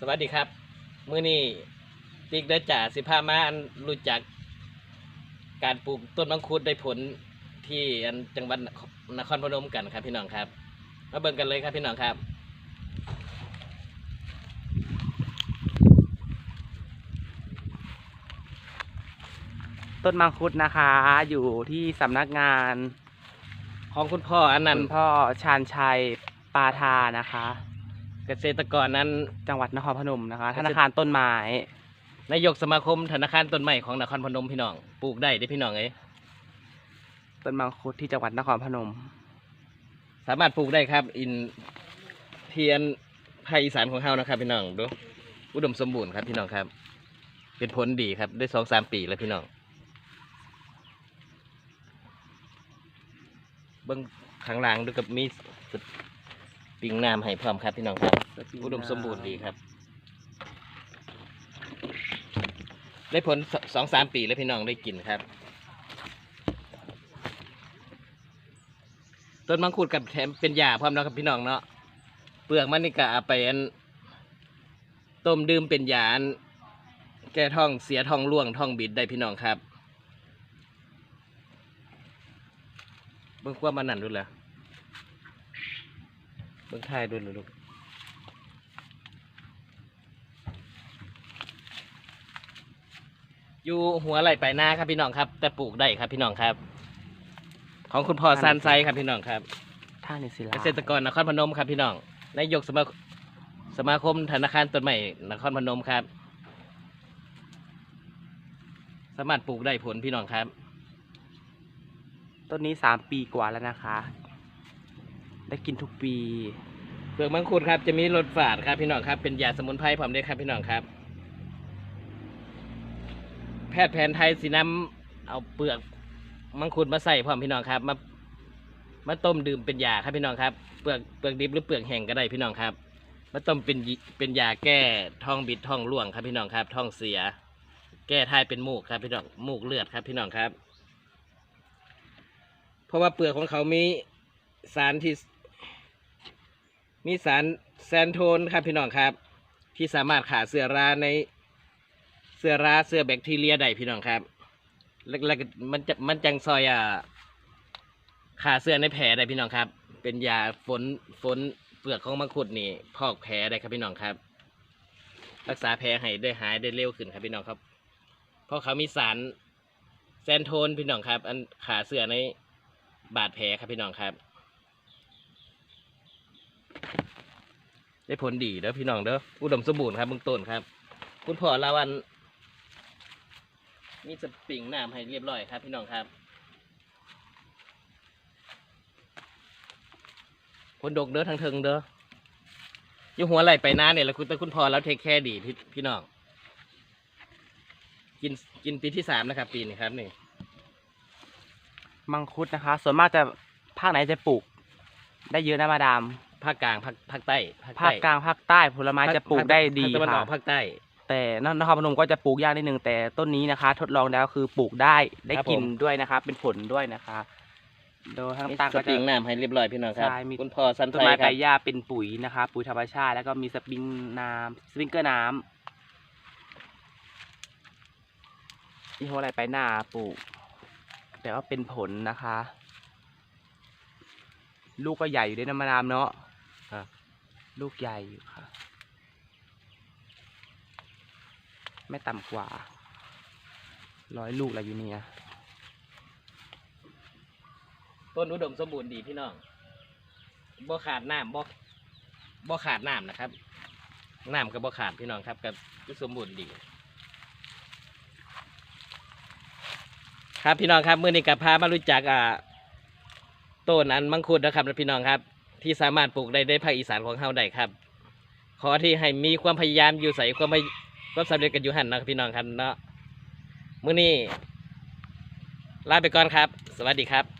สวัสดีครับมื้อนี้ติ๊กได้จ่าสิพามาอันรู้จัก การปลูกต้นมังคุดได้ผลที่อันจังหวัดนครพนมกันครับพี่น้องครับ มาเบิ่งกันเลยครับพี่น้องครับ ต้นมังคุดนะคะ อยู่ที่สำนักงานของคุณพ่ออันนั้น คุณพ่อชาญชัยปาทานะคะ เกษตรกรนั้น จังหวัดนครพนมนะคะเกษตรธนาคารต้นไม้ นายกสมาคมธนาคารต้นไม้ของนครพนมพี่น้อง ปลูกได้เด้อพี่น้องเอ้ยต้นมังคุดที่จังหวัดนครพนม สามารถปลูกได้ครับ อินเทียนภาคอีสานของเฮานะครับพี่น้องดูอุดมสมบูรณ์ครับพี่น้องครับ เป็นผลดีครับได้สองสามปีแล้วพี่น้องเบิ้งข้างล่างดูกับมีส ปริงน้ำให้พร้อมครับพี่น้องครับ อุดมสมบูรณ์ดีครับ ได้ผลสสองสามปีแล้วพี่น้องได้กินครับ ต้นมังคุดกับแถมเป็นยาพร้อมเนาะครับพี่น้องเนาะ เปลือกมันนี่ก็เอาไปอันต้มดื่มเป็นยาอันแก้ท้องเสียท้องร่วงท้องบิดได้พี่น้องครับเบิ่งความมันนั่นดูแลว เบิ่งท้ายดูเลยลูกอยู่หัวไหล่ไปหน้าครับพี่น้องครับ แต่ปลูกได้ครับพี่น้องครับ ของคุณพ่อซันไซครับพี่น้องครับท่านิศิลาเกษตรกรนครพนมครับพี่น้องนายกสมาสมาคมธนาคารต้นไม้นครพนมครับ สามารถปลูกได้ผลพี่น้องครับ ต้นนี้สามปีกว่าแล้วนะคะ ได้กินทุกปีเปลือกมังคุดครับจะมีรสฝาดครับพี่น้องครับ เป็นยาสมุนไพรพร้อมด้วยครับพี่น้องครับ แพทย์แผนไทยสีน้ำเอาเปลือกมังคุดมาใส่พร้อมพี่น้องครับ มามาต้มดื่มเป็นยาครับพี่น้องครับ เปลือกเปลือกดิบหรือเปลือกแห้งก็ได้พี่น้องครับ มาต้มเป็นเป็นยาแก้ท้องบิดท้องร่วงครับพี่น้องครับ ท้องเสีย แก้ทายเป็นมูกครับพี่น้องมูกเลือดครับ พี่น้องครับ เพราะว่าเปลือกของเขามีสารที่ มีสารแซนโทนครับพี่น้องครับ ที่สามารถขาเสื้อราในเสื้อราเสื้อแบคทีเรียได้พี่น้องครับ แล้วแล้วมันจะมันจังซอยอะขาเสื้อในแผลได้พี่น้องครับ เป็นยาฝนฝนเปลือกของมังคุดนี่พอกแผลได้ครับพี่น้องครับ รักษาแผลให้ได้หายได้เร็วขึ้นครับพี่น้องครับ เพราะเขามีสารแซนโทนพี่น้องครับ อันขาเสื้อในบาดแผลครับพี่น้องครับ ได้ผลดีเด้อพี่น้องเด้ออุดมสมบูรณ์ครับเบื้องต้นครับ คุณพ่อลาวันมีสปริงน้ำให้เรียบร้อยครับ พี่น้องครับผลดกเด้อทางเทิงเด้ออยู่หัวไหลไปน้าเนี่ยแล้วคุณแต่คุณพ่อแล้วเทคแค่ดีพี่พี่น้องกินกินปีที่สามนะครับ ปีนี้ครับนี่มังคุดนะคะ ส่วนมากจะภาคไหนจะปลูก ได้เยอะนะมาดาม ภาคกลางภาคภาคใต้ภาคกลางภาคใต้ผลไม้จะปลูกได้ดีภาคตะวันอค่ะอกภาคใต้แต่แต่นครพนมก็จะปลูกยากนิดนึงแต่ต้นนี้นะคะ ทดลองแล้วคือปลูกได้ได้ครับกินผมด้วยนะคะ เป็นผลด้วยนะคะโดยทางมีใต้สก็ปจะริงน้ำให้เรียบร้อยพี่น้องครับใช่มีคุณพ่อสันต้นไทยไม้คใบรับหญ้าเป็นปุ๋ยนะคะ ปุ๋ยธรรมชาติแล้วก็มีสปริงน้ำสปริงเกอร์น้ำยี่ห้ออะไรไปหน้าปลูก แต่ว่าเป็นผลนะคะ ลูกก็ใหญ่อยู่ด้วยนะมะนามเนาะ ครับลูกใหญ่อยู่ค่ะ ไม่ต่ำกว่า ร้อยลูกอะอยู่เนี่ยต้นอุดมสมบูรณ์ดีพี่น้องบ่ขาดน้ำบ่บ่ขาดน้ำนะครับน้ำกับบ่ขาดพี่น้องครับกับสมบูรณ์ดี ครับพี่น้องครับเมื่อนี้กับพามารู้จักอ่าต้นอันมังคุดนะครับพี่น้องครับ ที่สามารถปลูกได้ในภาคอีสานของเฮาได้ครับ ขอที่ให้มีความพยายามอยู่ใส่ความพยความสำเร็จกันอยู่หันนะครับพี่น้องครับเนาะมื่อนี้ลาไปก่อนครับ สวัสดีครับ